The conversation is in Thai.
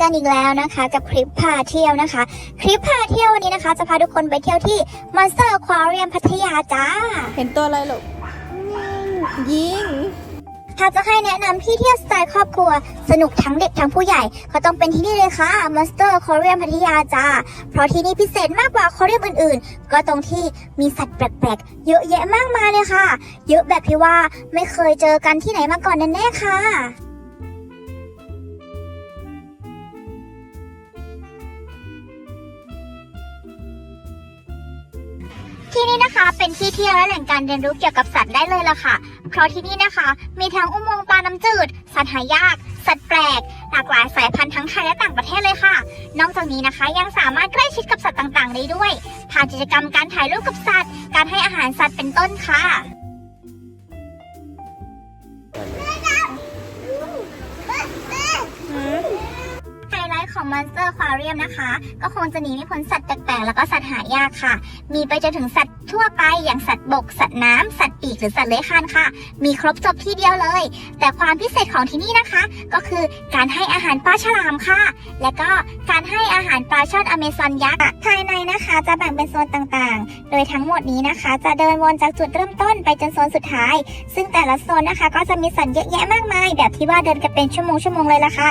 กันอีกแล้วนะคะ กับคลิปพาเที่ยวนะคะ คลิปพาเที่ยววันนี้นะคะ จะพาทุกคนไปเที่ยวที่ Monster Aquarium พัทยาจ้า เห็นตัวอะไรลูกยิงถ้าจะให้แนะนำที่เที่ยวสไตล์ครอบครัว สนุกทั้งเด็กทั้งผู้ใหญ่ ก็ต้องเป็นที่นี่เลยค่ะ Monster Aquarium พัทยาจ้า เพราะที่นี่พิเศษมากกว่า Aquarium อื่นๆ ก็ตรงที่มีสัตว์แปลกๆ เยอะแยะมากมายเลยค่ะ เยอะแบบที่ว่าไม่เคยเจอกันที่ไหนมาก่อนแน่ๆค่ะ ที่นี่นะคะเป็นที่เที่ยวและแหล่งการเรียนรู้เกี่ยวกับสัตว์ได้เลยล่ะค่ะ เพราะที่นี่นะคะ มีทั้งอุโมงค์ปลาน้ำจืด สัตว์หายาก สัตว์แปลก หลากหลายสายพันธุ์ทั้งไทยและต่างประเทศเลยค่ะ นอกจากนี้นะคะยังสามารถใกล้ชิดกับสัตว์ต่างๆ ได้ด้วยผ่านกิจกรรมการถ่ายรูปกับสัตว์ การให้อาหารสัตว์เป็นต้นค่ะ ของ Monster Aquarium นะคะ ก็คงจะหนีไม่พ้นสัตว์แปลกๆ แล้วก็สัตว์หายากค่ะ มีไปจนถึงสัตว์ทั่วไปอย่างสัตว์บก สัตว์น้ำ สัตว์ปีกหรือสัตว์เลื้อยคลานค่ะ มีครบจบที่เดียวเลย แต่ความพิเศษของที่นี่นะคะ ก็คือการให้อาหารปลาฉลามค่ะ และก็การให้อาหารปลาช่อนอเมซอนยักษ์ภายในนะคะจะแบ่งเป็นโซนต่างๆ โดยทั้งหมดนี้นะคะ จะเดินวนจากจุดเริ่มต้นไปจนโซนสุดท้าย ซึ่งแต่ละโซนนะคะ ก็จะมีสัตว์เยอะแยะมากมาย แบบที่ว่าเดินกันเป็นชั่วโมงๆเลยละค่ะ